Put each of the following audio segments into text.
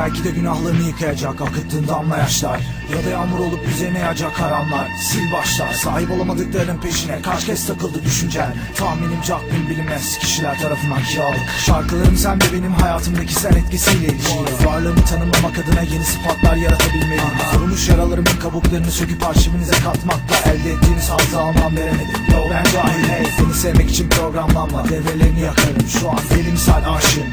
Belki de günahlarını yıkayacak akıttığın damla yaşlar. Ya da yağmur olup üzerine yağacak karanlar. Sil başlar sahip olamadıkların peşine. Kaç kez takıldı düşüncen. Tahminimce aklım bilinmez kişiler tarafından kiralık. Şarkılarım sen ve benim hayatımdaki sen etkisiyle ilgili Varlığımı tanımlamak adına yeni sıfatlar yaratabilmeliyim Kurumuş yaralarımın kabuklarını söküp arşivinize katmakla Elde ettiğiniz hazzı almam veremedim. Yo ben cahil hey Seni sevmek için programlanma. Devrelerini yakarım. Şu an deli misal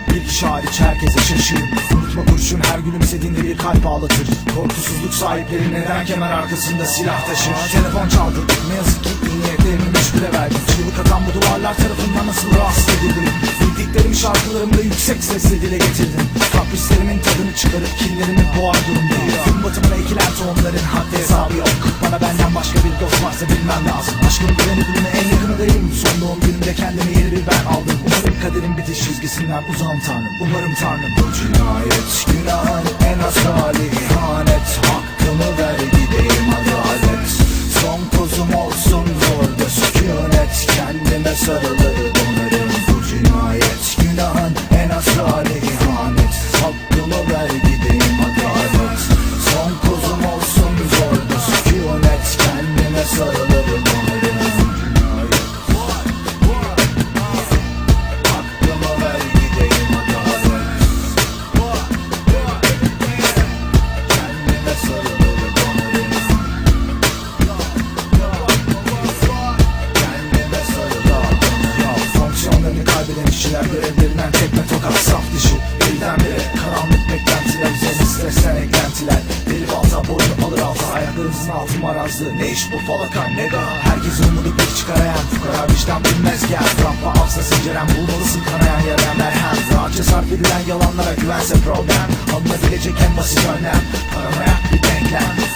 Bir kişi hariç herkese şaşırım Unutma kurşun her gülümsediğinde bir kalp ağlatır. Korkusuzluk sahipleri neden kemer arkasında silah taşır? Telefon çaldı ne yazık ki iyi niyetlerimi meşgule verdim Çığlık atan bu duvarlar tarafından nasıl rahatsız edildim? Bildiklerimi şarkılarımda yüksek sesle dile getirdim. Kaprislerimin tadını çıkarıp kinlerimi boğar durumdayım Gün batımına ekilen tohumların haddi hesabı yok. Bana benden başka bir dost varsa bilmem lazım. Aşkın güvenilirine en yakınıdayım Son doğum günümde kendime yeni bir ben aldım. Umarım kaderin bitiş çizgisinden uzağım tanrım. Umarım tanrım. Bu cinayet günahın en az hali. İhanet Hakkımı ver Kendime sarılır kişiler görevlerinden tekme tokat saf dışı. Birdenbire karanlık beklentiler üzerine stresten eklentiler. Deli balta boynu alır altı ayaklarımızın altı marazlı. Ne iş bu falaka ne ga Herkes umudu bir çıkarayan fukara vicdan bilmez gel Rampa alsa sinceren bulmalısın kanayan yarayan merhem Rahatça sarf edilen yalanlara güvense problem. Alınabilecek en basit önlem. Paranoyak bir denklem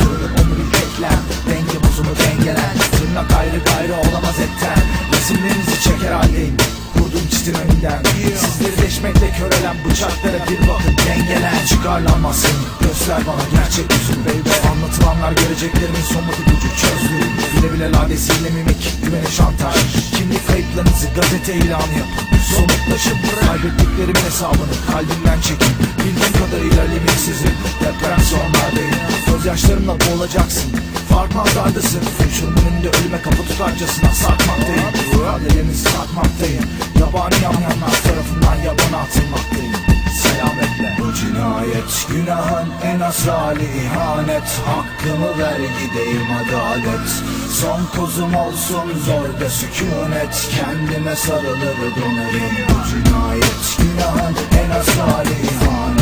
Deşmekle körelen bıçaklara bir bakın. Dengelen çıkarlanmaz seni Göster bana gerçek yüzünü baby. Anlatılanlar göreceklerimin somut ipucu çözdüm Bile bile ladesiyle mimik güvene şantaj. Kimlik kayıplarınızı gazete ilanı yapın. Somutlaşıp kaybettiklerimin hesabını kalbimden çekin. Bildiğim kadarıyla limitsizim Depresyonlardayım Gözyaşlarımla boğulacaksın. Farkmazlardasın Uçurumun önünde ölüme kapı tutarcasına sarkmaktayım. İfadelerinizi satmaktayım Yabani yamyanlar tarafından yabana atılmaktayım. Selametle. Bu cinayet günahın en asrali ihanet. Hakkımı ver gideyim adalet. Son kozum olsun zorda sükunet. Kendime sarılır donarım Bu cinayet günahın en asrali ihanet